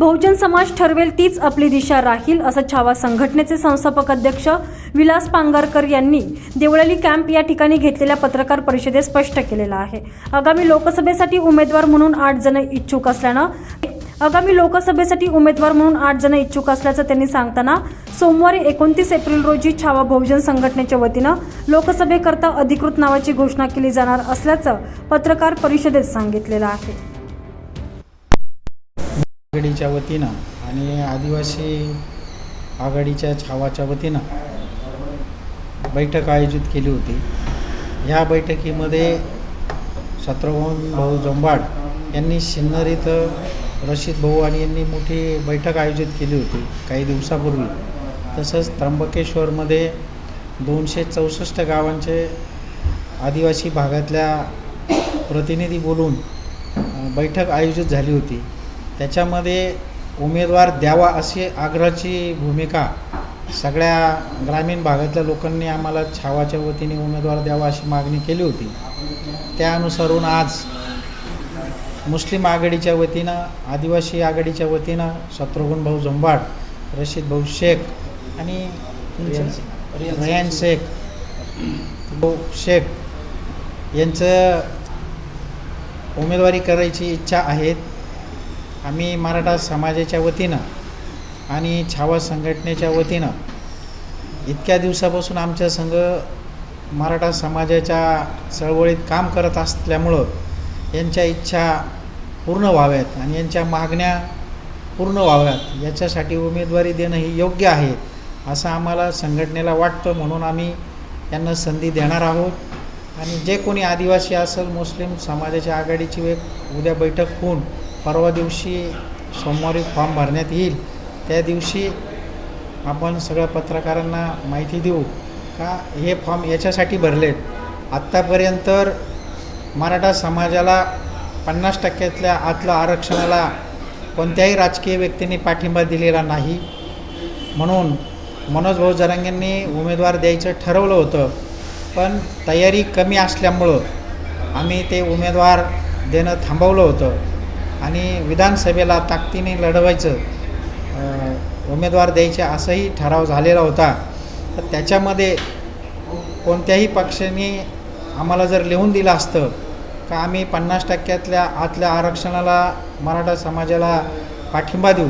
बहुजन समाज ठरवेल तीच आपली दिशा राहील असं छावा संघटनेचे संस्थापक अध्यक्ष विलास पांगारकर यांनी देवळाली कॅम्प या ठिकाणी घेतलेल्या पत्रकार परिषदेत स्पष्ट केलेलं आहे. आगामी लोकसभेसाठी उमेदवार म्हणून आठ जण इच्छुक असल्यानं आगामी लोकसभेसाठी उमेदवार म्हणून आठ जण इच्छुक असल्याचं त्यांनी सांगताना सोमवारी एकोणतीस एप्रिल रोजी छावा बहुजन संघटनेच्या वतीनं लोकसभेकरता अधिकृत नावाची घोषणा केली जाणार असल्याचं पत्रकार परिषदेत सांगितलेलं आहे. आघाडीच्या वतीनं आणि आदिवासी आघाडीच्या छावाच्या वतीनं बैठक आयोजित केली होती. ह्या बैठकीमध्ये शत्रुघ्न भाऊ जंबाड यांनी सिन्नर इथं रशीद भाऊ आणि यांनी मोठी बैठक आयोजित केली होती काही दिवसापूर्वी. तसंच त्र्यंबकेश्वरमध्ये दोनशे चौसष्ट गावांचे आदिवासी भागातल्या प्रतिनिधी बोलून बैठक आयोजित झाली होती. त्याच्यामध्ये उमेदवार द्यावा अशी आग्रहाची भूमिका सगळ्या ग्रामीण भागातल्या लोकांनी आम्हाला छावाच्या वतीने उमेदवार द्यावा अशी मागणी केली होती. त्यानुसरून आज मुस्लिम आघाडीच्या वतीनं आदिवासी आघाडीच्या वतीनं शत्रुघ्न भाऊ जंबाड रशीद भाऊ शेख आणि रयान शेख भाऊ शेख यांचं उमेदवारी करायची इच्छा आहेत. आम्ही मराठा समाजाच्या वतीनं आणि छावा संघटनेच्या वतीनं इतक्या दिवसापासून आमच्या संघ मराठा समाजाच्या चळवळीत काम करत असल्यामुळं यांच्या इच्छा पूर्ण व्हाव्यात आणि यांच्या मागण्या पूर्ण व्हाव्यात. याच्यासाठी उमेदवारी देणं ही योग्य आहे असं आम्हाला संघटनेला वाटतं. म्हणून आम्ही यांना संधी देणार आहोत. आणि जे कोणी आदिवासी असेल मुस्लिम समाजाच्या आघाडीची एक उद्या बैठक होऊन परवा दिवशी सोमवारी फॉर्म भरण्यात येईल त्या दिवशी आपण सगळ्या पत्रकारांना माहिती देऊ का हे फॉर्म याच्यासाठी भरलेत. आत्तापर्यंत तर मराठा समाजाला पन्नास टक्क्यातल्या आतल्या आरक्षणाला कोणत्याही राजकीय व्यक्तींनी पाठिंबा दिलेला नाही. म्हणून मनोज भाऊ जरांगेंनी उमेदवार द्यायचं ठरवलं होतं पण तयारी कमी असल्यामुळं आम्ही ते उमेदवार देणं थांबवलं होतं. आणि विधानसभेला ताकदीने लढवायचं उमेदवार द्यायचे असंही ठराव झालेला होता. तर त्याच्यामध्ये कोणत्याही पक्षाने आम्हाला जर लिहून दिलं असतं का आम्ही पन्नास टक्क्यातल्या आतल्या आरक्षणाला मराठा समाजाला पाठिंबा देऊ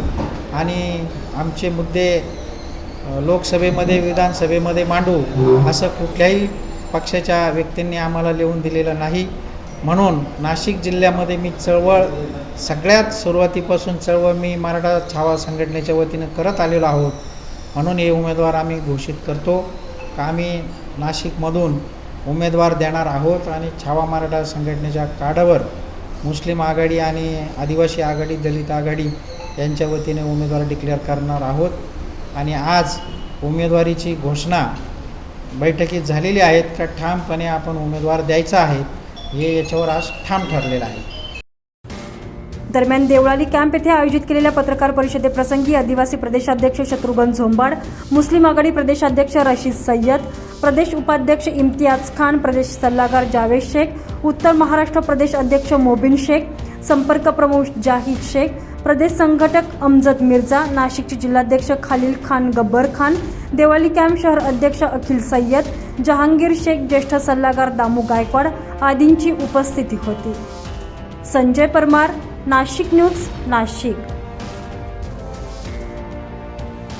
आणि आमचे मुद्दे लोकसभेमध्ये विधानसभेमध्ये मांडू असं कुठल्याही पक्षाच्या व्यक्तींनी आम्हाला लिहून दिलेलं नाही. म्हणून नाशिक जिल्ह्यामध्ये मी चळवळ सगळ्यात सुरुवातीपासून चळवळ मी मराठा छावा संघटनेच्या वतीनं करत आलेलो आहोत. म्हणून हे उमेदवार आम्ही घोषित करतो का आम्ही नाशिकमधून उमेदवार देणार आहोत आणि छावा मराठा संघटनेच्या कार्डावर मुस्लिम आघाडी आणि आदिवासी आघाडी दलित आघाडी यांच्या वतीने उमेदवार डिक्लेअर करणार आहोत. आणि आज उमेदवारीची घोषणा बैठकीत झालेली आहेत का ठामपणे आपण उमेदवार द्यायचा आहे. हे याच्यावर आज ठाम ठरलेलं आहे. दरम्यान देवळाली कॅम्प येथे आयोजित केलेल्या पत्रकार परिषदेप्रसंगी आदिवासी प्रदेशाध्यक्ष शत्रुघ्न झोंबाड मुस्लिम आघाडी प्रदेशाध्यक्ष रशीद सय्यद प्रदेश उपाध्यक्ष इम्तियाज खान प्रदेश सल्लागार जावेद शेख उत्तर महाराष्ट्र प्रदेश अध्यक्ष मोबिन शेख संपर्क प्रमुख जाहीद शेख प्रदेश संघटक अमजद मिर्झा नाशिकचे जिल्हाध्यक्ष खालील खान गब्बर खान देवळाली कॅम्प शहर अध्यक्ष अखिल सय्यद जहांगीर शेख ज्येष्ठ सल्लागार दामू गायकवाड आदींची उपस्थिती होती. संजय परमार नाशिक न्यूज नाशिक.